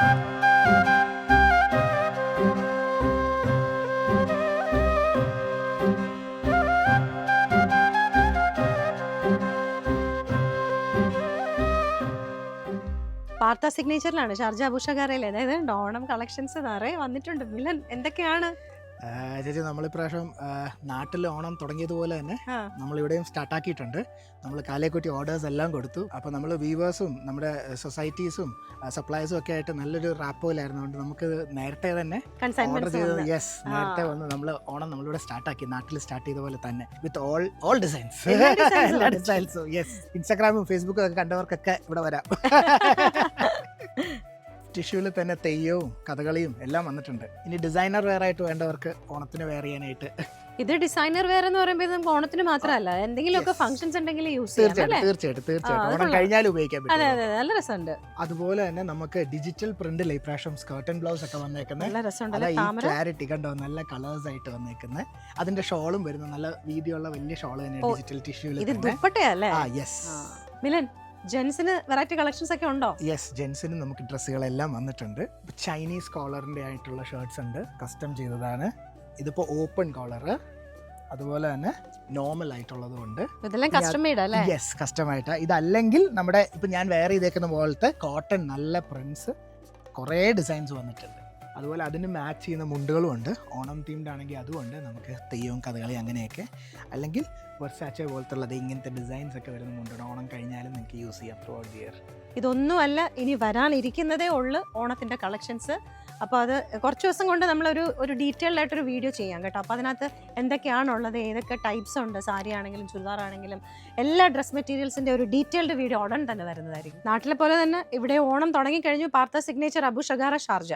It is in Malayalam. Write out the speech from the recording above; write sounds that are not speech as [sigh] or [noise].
വാർത്താ സിഗ്നേച്ചറിലാണ് ഷാർജ അബുഷകാരയിലെ അതായത് ഡോണം കളക്ഷൻസ് നിറയെ വന്നിട്ടുണ്ട്. മിലൻ എന്തൊക്കെയാണ്? ആ, നമ്മൾ ഇപ്രാവശ്യം നാട്ടിൽ ഓണം തുടങ്ങിയതുപോലെ തന്നെ നമ്മൾ ഇവിടെയും സ്റ്റാർട്ടാക്കിയിട്ടുണ്ട് നമ്മൾ കാലേക്കുട്ടി ഓർഡേഴ്സ് എല്ലാം കൊടുത്തു. അപ്പോൾ നമ്മൾ വീവേഴ്സും നമ്മുടെ സൊസൈറ്റീസും സപ്ലൈസും ഒക്കെ ആയിട്ട് നല്ലൊരു റാപ്പോയിലായിരുന്നു കൊണ്ട് നമുക്ക് നേരത്തെ തന്നെ ഓർഡർ ചെയ്തത് യെസ് നേരത്തെ വന്ന് നമ്മൾ ഓണം നമ്മളിവിടെ സ്റ്റാർട്ടാക്കി നാട്ടിൽ സ്റ്റാർട്ട് ചെയ്ത പോലെ തന്നെ. വിത്ത് ഓൾ ഓൾ ഡിസൈൻസ് എല്ലാ. ഡിസൈൻസും യെസ് ഇൻസ്റ്റാഗ്രാമും ഫേസ്ബുക്കും ഒക്കെ കണ്ടവർക്കൊക്കെ ഇവിടെ വരാം. [laughs] ടിഷ്യൂവിൽ തന്നെ തെയ്യവും കഥകളിയും എല്ലാം വന്നിട്ടുണ്ട്. ഇനി ഡിസൈനർ വെയർ ആയിട്ട് വേണ്ടവർക്ക് ഓണത്തിന് വെയർ ചെയ്യാനായിട്ട്. ഇത് ഡിസൈനർ വെയർ എന്ന് പറയുമ്പോൾ നമുക്ക് ഓണത്തിന് മാത്രമല്ല എന്തെങ്കിലുമൊക്കെ ഒക്കെ ഫംഗ്ഷൻസ് ഉണ്ടെങ്കിൽ യൂസ് ചെയ്യാം തീർച്ചയായിട്ടും തീർച്ചയായിട്ടും തീർച്ചയായിട്ടും. അത് ഓണം. കഴിഞ്ഞാൽ ഉപയോഗിക്കാൻ അതെ പറ്റും അതെ. നല്ല രസമുണ്ട്. അതുപോലെ തന്നെ നമുക്ക് ഡിജിറ്റൽ പ്രിന്റ് ഇപ്രാവശ്യം സ്കേർട്ടൻ ബ്ലൗസ് ഒക്കെ വന്നേക്കുന്നത് നല്ല രസമുണ്ട് രസമുണ്ടല്ലേ ഈ ക്ലാരിറ്റി കണ്ടോ? നല്ല കളേഴ്സ് ആയിട്ട് വന്നേക്കുന്നത് അതിന്റെ ഷോളും വരുന്നു. നല്ല വീതിയുള്ള വലിയ ഷോൾ തന്നെ ഡിജിറ്റൽ ടിഷ്യൂവിൽ ഇത് ദുപ്പട്ടയല്ലേ? ആ യെസ്. മിലൻ ജെൻസിന് വെറൈറ്റി കളക്ഷൻസ് ഒക്കെ ഉണ്ടോ? യെസ് ജെൻസിന് നമുക്ക് ഡ്രസ്സുകളെല്ലാം വന്നിട്ടുണ്ട്. ചൈനീസ് കോളറിന്റെ ആയിട്ടുള്ള ഷർട്ട്സ് ഉണ്ട്. കസ്റ്റം ചെയ്തതാണ്. ഇതിപ്പോ ഓപ്പൺ കോളർ അതുപോലെ തന്നെ നോർമൽ ആയിട്ടുള്ളതും ഉണ്ട്. ഇതെല്ലാം കസ്റ്റം ആയിട്ട് അല്ലേ? യെസ് കസ്റ്റമായിട്ട് ഇതല്ലെങ്കിൽ നമ്മുടെ ഇപ്പൊ ഞാൻ വേറെ ചെയ്തേക്കുന്ന പോലത്തെ കോട്ടൺ നല്ല പ്രിൻസ് കുറേ ഡിസൈൻസ് വന്നിട്ടുണ്ട്. അതുപോലെ അതിന് മാച്ച് ചെയ്യുന്ന മുണ്ടുകളും ഉണ്ട്. ഓണം തീംഡ് ആണെങ്കിൽ അതുമുണ്ട് നമുക്ക് തെയ്യവും കഥകളി അങ്ങനെയൊക്കെ. അല്ലെങ്കിൽ വെർസാച്ച പോലത്തുള്ളത് ഇങ്ങനത്തെ ഡിസൈൻസ് ഒക്കെ വരുന്ന മുണ്ടുണ്ട് ഓണം കഴിഞ്ഞാലും നിങ്ങൾക്ക് യൂസ് ചെയ്യാം ത്രൂ ഔട്ട് ഇയർ ഇതൊന്നുമല്ല ഇനി വരാനിരിക്കുന്നതേ ഉള്ളു ഓണത്തിന്റെ കളക്ഷൻസ് അപ്പോൾ അത് കുറച്ച് ദിവസം കൊണ്ട് നമ്മളൊരു ഒരു ഡീറ്റെയിൽഡ് ആയിട്ടൊരു വീഡിയോ ചെയ്യാം കേട്ടോ. അപ്പോൾ അതിനകത്ത് എന്തൊക്കെയാണുള്ളത് ഏതൊക്കെ ടൈപ്സ് ഉണ്ട് സാരി ആണെങ്കിലും ചുരിദാർ ആണെങ്കിലും എല്ലാ ഡ്രസ് മെറ്റീരിയൽസിന്റെ ഒരു ഡീറ്റെയിൽഡ് വീഡിയോ ഉടൻ തന്നെ വരുന്നതായിരിക്കും. നാട്ടിലെ പോലെ തന്നെ ഇവിടെ ഓണം തുടങ്ങിക്കഴിഞ്ഞു. Partha signature Abu Shagara Sharjah.